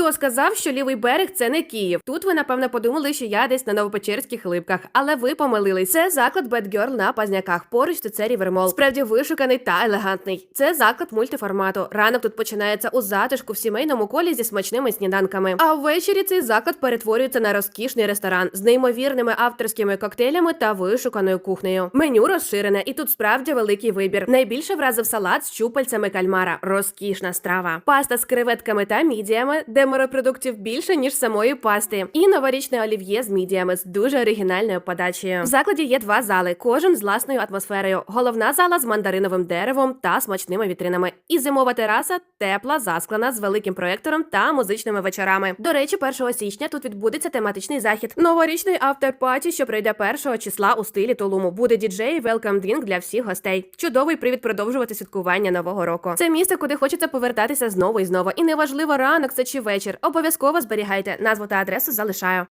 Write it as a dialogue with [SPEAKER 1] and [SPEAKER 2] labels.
[SPEAKER 1] Хто сказав, що лівий берег це не Київ? Тут ви напевно подумали, що я десь на новопечерських липках, але ви помилились. Це заклад Girl на Пазняках. Поруч тут це Рівермол. Справді вишуканий та елегантний. Це заклад мультиформату. Ранок тут починається у затишку в сімейному колі зі смачними сніданками. А ввечері цей заклад перетворюється на розкішний ресторан з неймовірними авторськими коктейлями та вишуканою кухнею. Меню розширене, і тут справді великий вибір. Найбільше вразив салат з щупальцями кальмара. Розкішна страва. Паста з креветками та мідіями, де морепродуктів більше ніж самої пасти. І новорічне олів'є з мідіями з дуже оригінальною подачею. В закладі є два зали, кожен з власною атмосферою. Головна зала з мандариновим деревом та смачними вітринами. І зимова тераса тепла, засклана з великим проектором та музичними вечорами. До речі, 1 січня тут відбудеться тематичний захід. Новорічний авторпаті, що прийде 1 числа у стилі Тулуму. Буде діджей велкам дрінк для всіх гостей. Чудовий привід продовжувати святкування нового року. Це місце, куди хочеться повертатися знову і знову. І неважливо ранок це чи вечір. Обов'язково зберігайте назву та адресу залишаю.